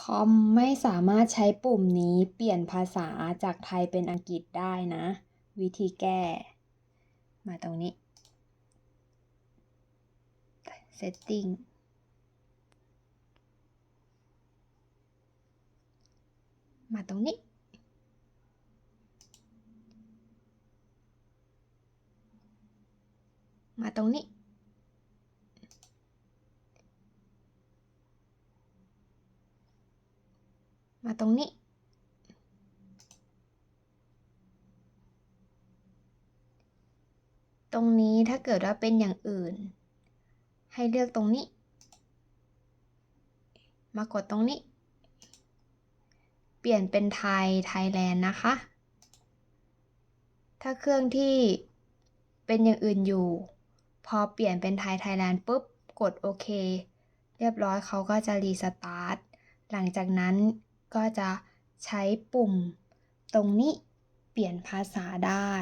คอมไม่สามารถใช้ปุ่มนี้เปลี่ยนภาษาจากไทยเป็นอังกฤษได้นะ วิธีแก้ มาตรงนี้ setting มาตรงนี้ มาตรงนี้ มาตรงนี้ ตรงนี้ถ้าเกิดว่าเป็นอย่างอื่น ให้เลือกตรงนี้ มากดตรงนี้ เปลี่ยนเป็นไทยไทยแลนด์นะคะ ถ้าเครื่องที่เป็นอย่างอื่นอยู่ พอเปลี่ยนเป็นไทยไทยแลนด์ปุ๊บ กดโอเค เรียบร้อยเขาก็จะรีสตาร์ทหลังจากนั้น ก็จะใช้ปุ่มตรงนี้เปลี่ยนภาษาได้